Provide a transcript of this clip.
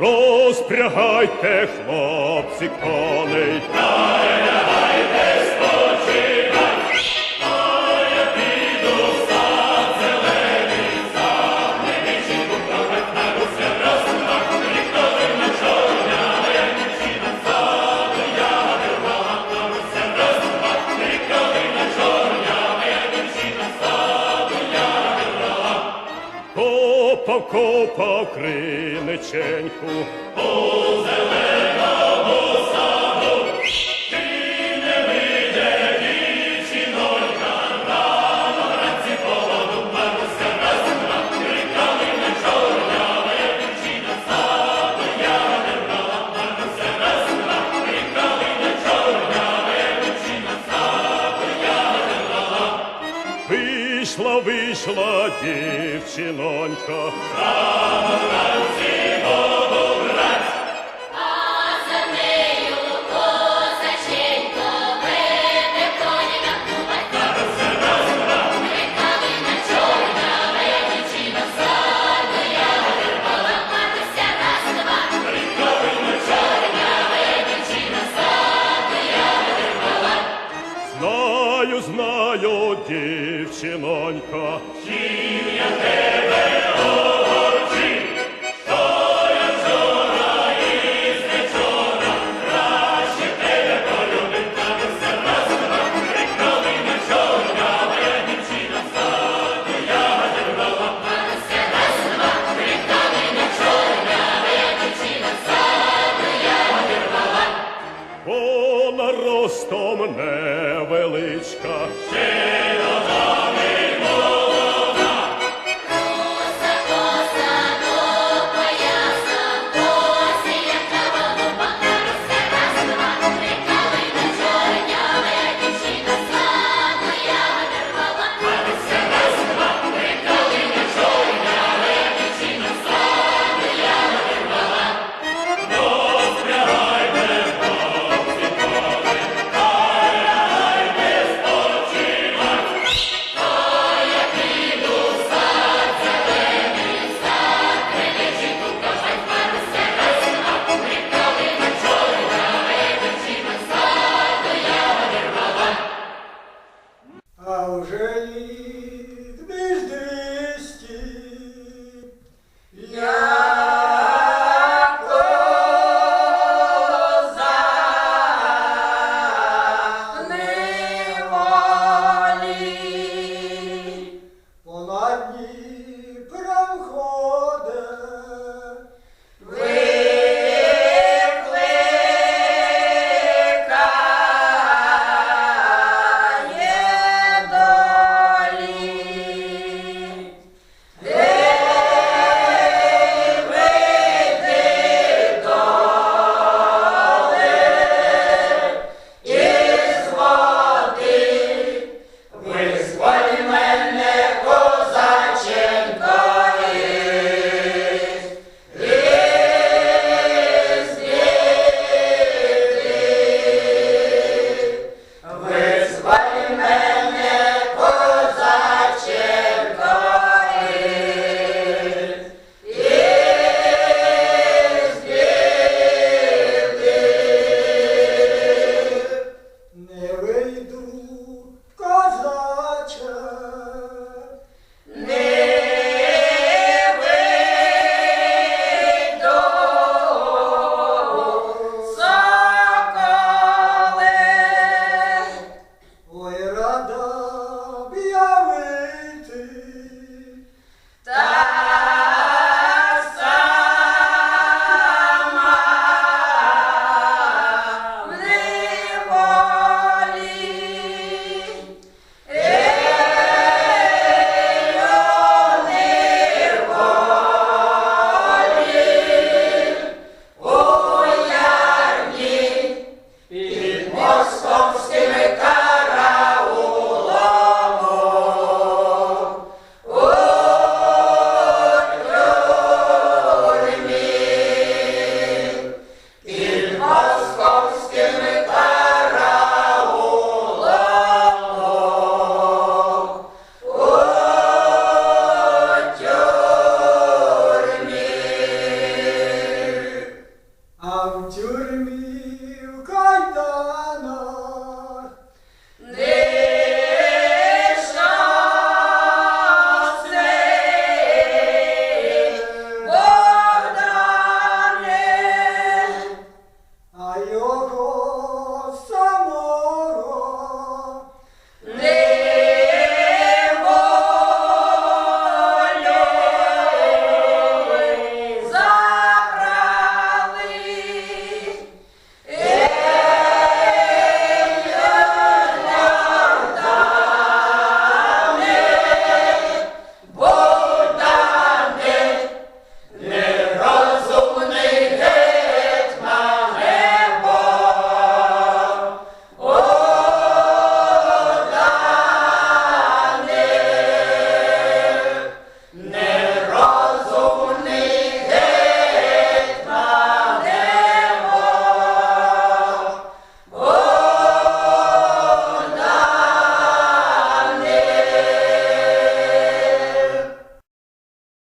Розпрягайте, хлопці, коней. Копав, зеленому криниченьку, Вийшла, вийшла дівчинонька, Вранці amico. Simia te